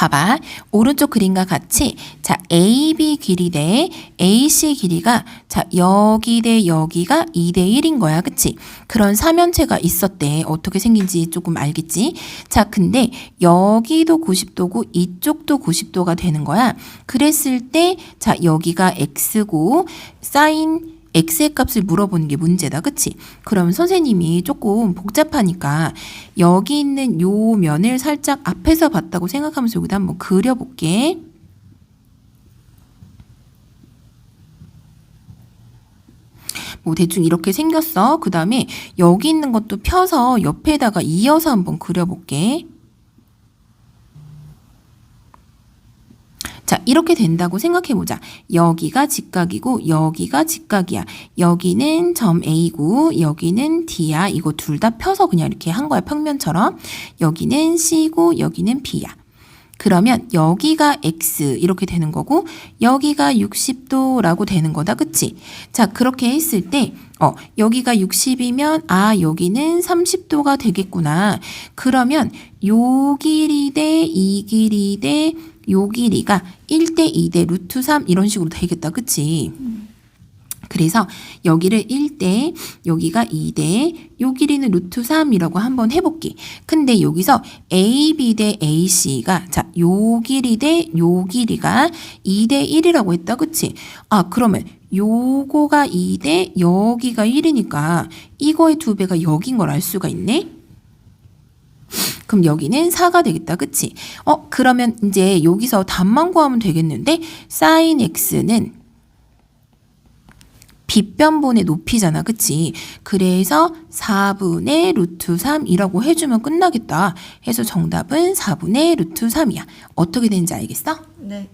봐봐. 오른쪽 그림과 같이 자 AB 길이 대 AC 길이가 자 여기 대 여기가 2 대 1인 거야. 그치? 그런 사면체가 있었대. 어떻게 생긴지 조금 알겠지? 자 근데 여기도 90도고 이쪽도 90도가 되는 거야. 그랬을 때 자 여기가 X고 사인 x의 값을 물어보는 게 문제다. 그치? 그럼 선생님이 조금 복잡하니까 여기 있는 요 면을 살짝 앞에서 봤다고 생각하면서 여기다 한번 그려볼게. 뭐 대충 이렇게 생겼어. 그 다음에 여기 있는 것도 펴서 옆에다가 이어서 한번 그려볼게. 자, 이렇게 된다고 생각해 보자. 여기가 직각이고 여기가 직각이야. 여기는 점 A고 여기는 D야. 이거 둘 다 펴서 그냥 이렇게 한 거야. 평면처럼. 여기는 C고 여기는 B야. 그러면 여기가 X 이렇게 되는 거고 여기가 60도라고 되는 거다. 그치? 자, 그렇게 했을 때 어, 여기가 60이면 아, 여기는 30도가 되겠구나. 그러면 요 길이 대 이 길이 대 요 길이가 1대 2대 루트 3 이런 식으로 되겠다. 그치? 그래서 여기를 1대, 여기가 2대, 요 길이는 루트 3이라고 한번 해볼게. 근데 여기서 AB 대 AC가, 자, 요 길이 대 요 길이가 2대 1이라고 했다. 그치? 아, 그러면 요거가 2대 여기가 1이니까 이거의 두 배가 여긴 걸 알 수가 있네? 그럼 여기는 4가 되겠다. 그치? 어, 그러면 이제 여기서 답만 구하면 되겠는데, sin x는 빗변분의 높이잖아. 그치? 그래서 4분의 루트 3이라고 해주면 끝나겠다. 해서 정답은 4분의 루트 3이야. 어떻게 되는지 알겠어? 네.